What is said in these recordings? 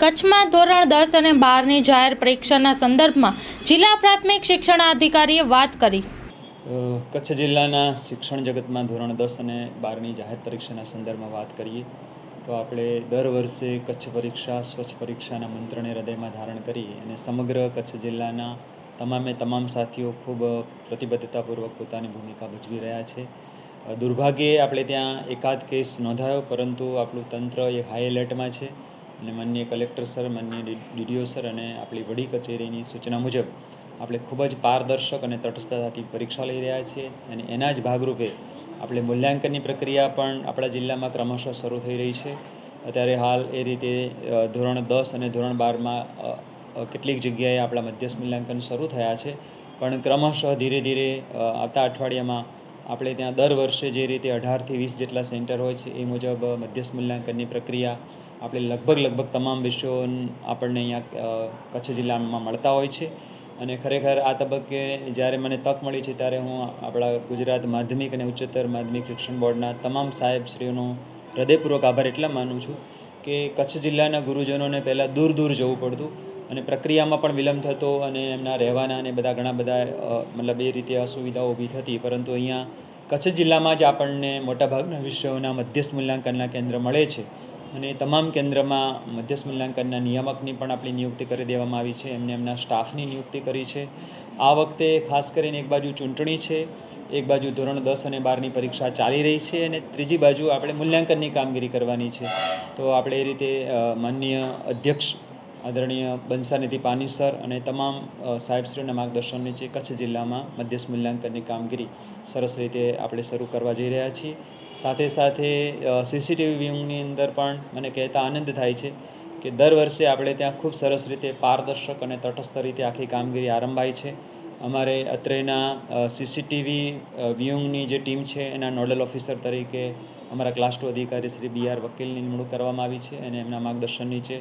કચ્છમાં ધોરણ દસ અને બારની જાહેર પરીક્ષાના સંદર્ભમાં જિલ્લા પ્રાથમિક શિક્ષણાધિકારીએ વાત કરી. કચ્છ જિલ્લાના શિક્ષણ જગતમાં ધોરણ દસ અને બારની જાહેર પરીક્ષાના સંદર્ભમાં વાત કરીએ, તો આપણે દર વર્ષે કચ્છ પરીક્ષા, સ્વચ્છ પરીક્ષાના મંત્રને હૃદયમાં ધારણ કરી અને સમગ્ર કચ્છ જિલ્લાના તમામે તમામ સાથીઓ ખૂબ પ્રતિબદ્ધતાપૂર્વક પોતાની ભૂમિકા ભજવી રહ્યા છે. દુર્ભાગ્યે આપણે ત્યાં એકાદ કેસ નોંધાયો, પરંતુ આપણું તંત્ર એ હાઈ એલર્ટમાં છે. અને માનનીય કલેક્ટર સર, માનનીય ડીડીઓ સર અને આપણી વડી કચેરીની સૂચના મુજબ આપણે ખૂબ જ પારદર્શક અને તટસ્થતાથી પરીક્ષા લઈ રહ્યા છીએ અને એના જ ભાગરૂપે આપણે મૂલ્યાંકનની પ્રક્રિયા પણ આપણા જિલ્લામાં ક્રમશઃ શરૂ થઈ રહી છે. અત્યારે હાલ એ રીતે ધોરણ દસ અને ધોરણ બારમાં કેટલીક જગ્યાએ આપણા મધ્યસ્થ મૂલ્યાંકન શરૂ થયા છે. પણ ક્રમશઃ ધીરે ધીરે આવતા અઠવાડિયામાં આપણે ત્યાં દર વર્ષે જે રીતે અઢારથી વીસ જેટલા સેન્ટર હોય છે, એ મુજબ મધ્યસ્થ મૂલ્યાંકનની પ્રક્રિયા આપણે લગભગ લગભગ તમામ વિષયો આપણને અહીંયા કચ્છ જિલ્લામાં મળતા હોય છે. અને ખરેખર આ તબક્કે જ્યારે મને તક મળી છે, ત્યારે હું આપણા ગુજરાત માધ્યમિક અને ઉચ્ચતર માધ્યમિક શિક્ષણ બોર્ડના તમામ સાહેબશ્રીઓનો હૃદયપૂર્વક આભાર એટલા માનું છું કે કચ્છ જિલ્લાના ગુરુજનોને પહેલાં દૂર દૂર જવું પડતું. અને પ્રક્રિયામાં પણ વિલંબ થતો અને એમના રહેવાના અને બધા ઘણા બધા મતલબ એ રીતે અસુવિધાઓ ઊભી થતી. પરંતુ અહીંયા કચ્છ જિલ્લામાં જ આપણને મોટાભાગના વિષયોના મધ્યસ્થ મૂલ્યાંકનના કેન્દ્ર મળે છે. અને તમામ કેન્દ્રમાં મધ્યસ્થ મૂલ્યાંકનના નિયામકની પણ આપણી નિયુક્તિ કરી દેવામાં આવી છે. એમને એમના સ્ટાફની નિયુક્તિ કરી છે. આ વખતે ખાસ કરીને એક બાજુ ચૂંટણી છે, એક બાજુ ધોરણ દસ અને બારની પરીક્ષા ચાલી રહી છે અને ત્રીજી બાજુ આપણે મૂલ્યાંકનની કામગીરી કરવાની છે. તો આપણે એ રીતે માનનીય અધ્યક્ષ આદરણીય બંસાનિધિ પાની સર અને તમામ અ, સાહેબશ્રીઓના માર્ગદર્શન નીચે કચ્છ જિલ્લામાં મધ્યસ્થ મૂલ્યાંકનની કામગીરી સરસ રીતે આપણે શરૂ કરવા જઈ રહ્યા છીએ. સાથે સાથે સીસીટીવી વ્યૂંગની અંદર પણ મને કહેતા આનંદ થાય છે કે દર વર્ષે આપણે ત્યાં ખૂબ સરસ રીતે પારદર્શક અને તટસ્થ રીતે આખી કામગીરી આરંભાઈ છે. અમારે અત્રેના સીસીટીવી વ્યૂંગની જે ટીમ છે એના નોડલ ઓફિસર તરીકે અમારા ક્લાસ ટુ અધિકારી શ્રી બી આર વકીલની નિમણૂક કરવામાં આવી છે અને એમના માર્ગદર્શન નીચે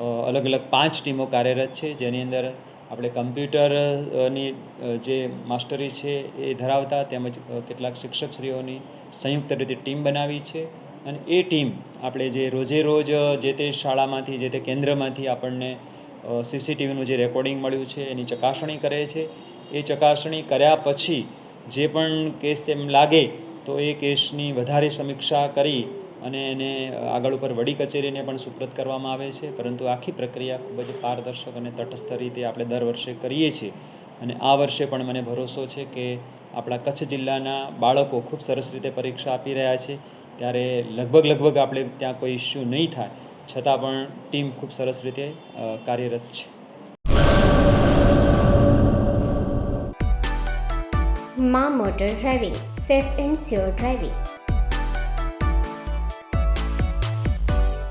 અલગ અલગ પાંચ ટીમો કાર્યરત છે, જેની અંદર આપણે કમ્પ્યુટરની જે માસ્ટરી છે એ ધરાવતા તેમજ કેટલાક શિક્ષકશ્રીઓની સંયુક્ત રીતે ટીમ બનાવી છે. અને એ ટીમ આપણે જે રોજે રોજ જે તે શાળામાંથી, જે તે કેન્દ્રમાંથી આપણને સીસીટીવીનું જે રેકોર્ડિંગ મળ્યું છે, એની ચકાસણી કરે છે. એ ચકાસણી કર્યા પછી જે પણ કેસ તેમ લાગે, તો એ કેસની વધારે સમીક્ષા કરી અને એને આગળ ઉપર વડી કચેરીને પણ સુપ્રત કરવામાં આવે છે. પરંતુ આખી પ્રક્રિયા ખૂબ જ પારદર્શક અને તટસ્થ રીતે આપણે દર વર્ષે કરીએ છીએ. અને આ વર્ષે પણ મને ભરોસો છે કે આપણા કચ્છ જિલ્લાના બાળકો ખૂબ સરસ રીતે પરીક્ષા આપી રહ્યા છે. ત્યારે લગભગ લગભગ આપણે ત્યાં કોઈ ઇસ્યુ નહીં થાય. છતાં પણ ટીમ ખૂબ સરસ રીતે કાર્યરત છે. મા motor driving, safe and sure driving.